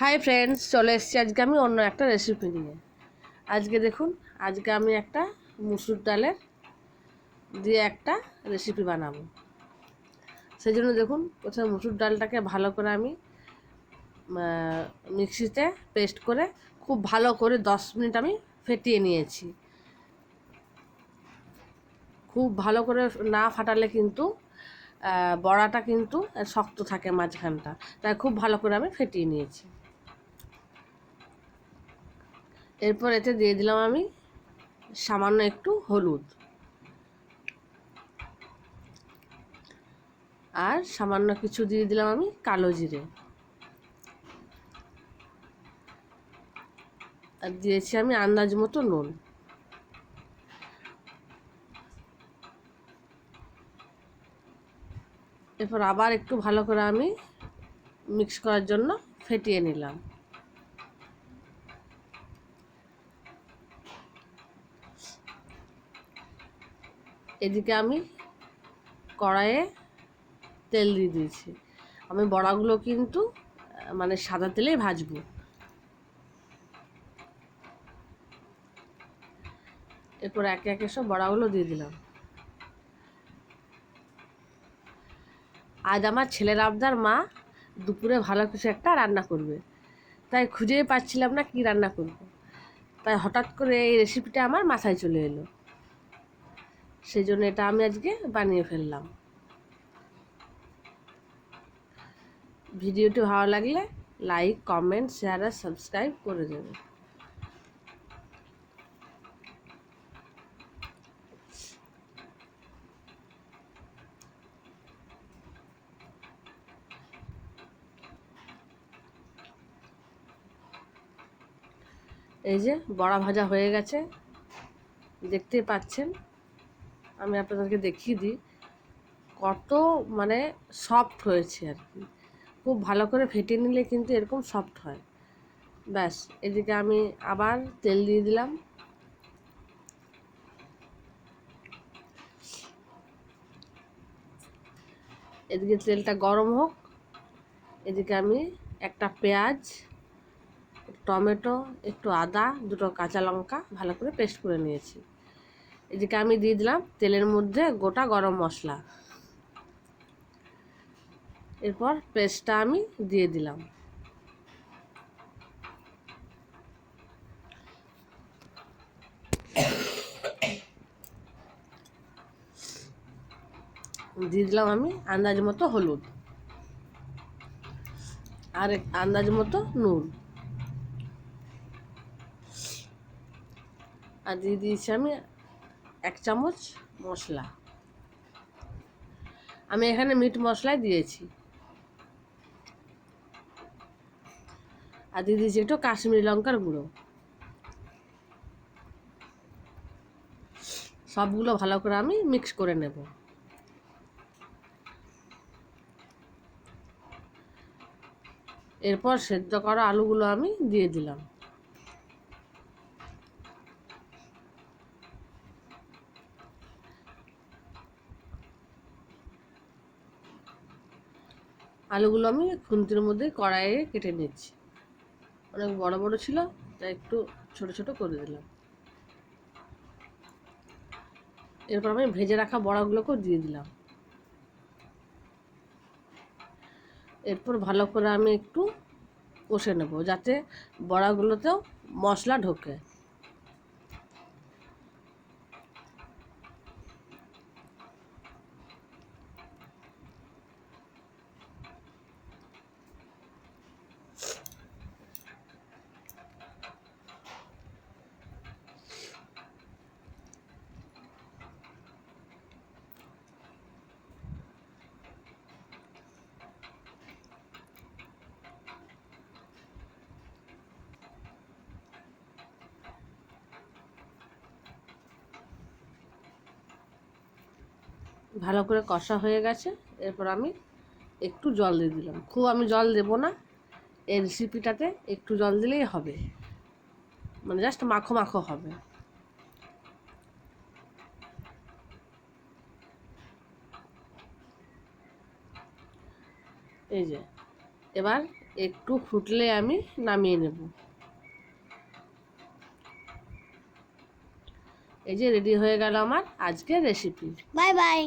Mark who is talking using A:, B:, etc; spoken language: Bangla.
A: হাই ফ্রেন্ডস চলে এসেছি আজকে আমি অন্য একটা রেসিপি নিয়ে। আজকে দেখুন, আজকে আমি একটা মুসুর ডালের দিয়ে একটা রেসিপি বানাবো। সেই জন্য দেখুন, প্রথমে মুসুর ডালটাকে ভালো করে আমি মিক্সিতে পেস্ট করে খুব ভালো করে দশ মিনিট আমি ফেটিয়ে নিয়েছি। খুব ভালো করে না ফাটালে কিন্তু বড়াটা কিন্তু শক্ত থাকে মাঝখানটা, তাই খুব ভালো করে আমি ফেটিয়ে নিয়েছি। এরপর এতে দিয়ে দিলাম আমি সামান্য একটু হলুদ। আর সামান্য কিছু দিয়ে দিলাম আমি কালো জিরে। আর দিয়েছি আমি আন্দাজ মতো নুন। এরপর আবার একটু ভালো করে আমি মিক্স করার জন্য ফেটিয়ে নিলাম। এদিকে আমি কড়াইয়ে তেল দিয়ে দিয়েছি। আমি বড়াগুলো কিন্তু মানে সাদা তেলেই ভাজবো। এরপর একে একে সব বড়াগুলো দিয়ে দিলাম। আজ আমার ছেলের আবদার মা দুপুরে ভালো কিছু একটা রান্না করবে। তাই খুঁজেই পাচ্ছিলাম না কি রান্না করব। তাই হঠাৎ করে এই রেসিপিটা আমার মাথায় চলে এলো। সেই জন্য এটা আমি আজকে বানিয়ে ফেললাম। ভিডিওটি ভালো লাগলে লাইক, কমেন্ট, শেয়ার আর সাবস্ক্রাইব করে দেবে এই যে বড়া ভাজা হয়ে গেছে দেখতেই পাচ্ছেন? আমি আপনাদেরকে দেখিয়ে দিই, কত মানে সফট হয়েছে আর কি। খুব ভালো করে ফেটে নিলে কিন্তু এরকম সফট হয়। ব্যাস, এদিকে আমি আবার তেল দিয়ে দিলাম। এদিকে তেলটা গরম হোক, এদিকে আমি একটা পেঁয়াজ, টমেটো, একটু আদা, দুটো কাঁচা লঙ্কা ভালো করে পেস্ট করে নিয়েছি। এদিকে আমি দিয়ে দিলাম তেলের মধ্যে গোটা গরম মশলা। এরপর পেস্টটা আমি দিয়ে দিলাম। দিয়ে দিলাম আমি আন্দাজ মতো হলুদ। আর আন্দাজ মতো নুন। আর দিয়ে দিয়েছি আমি এক চামচ মশলা। আমি এখানে মিট মশলাই দিয়েছি। আর দিয়ে দিয়েছি একটু কাশ্মীরি লঙ্কার গুঁড়ো। সবগুলো ভালো করে আমি মিক্স করে নেব। এরপর সেদ্ধ করা আলুগুলো আমি দিয়ে দিলাম। আলুগুলো আমি খুন্তির মধ্যে কড়াইয়ে কেটে নিচ্ছি। অনেক বড় বড় ছিল, তাই একটু ছোট ছোট করে দিলাম। এরপর আমি ভেজে রাখা বড়াগুলোকেও দিয়ে দিলাম। এরপর ভালো করে আমি একটু কষে নেব, যাতে বড়াগুলোতেও মশলা ঢোকে। ভালো করে কষা হয়ে গেছে। এরপর আমি একটু জল দিয়ে দিলাম। খুব আমি জল দেবো না। এই রেসিপিটাতে একটু জল দিলেই হবে। মানে জাস্ট মাখো মাখো হবে। এই যে, এবার একটু ফুটলে আমি নামিয়ে নেব। এই যে রেডি হয়ে গেল আমার আজকের রেসিপি
B: বাই বাই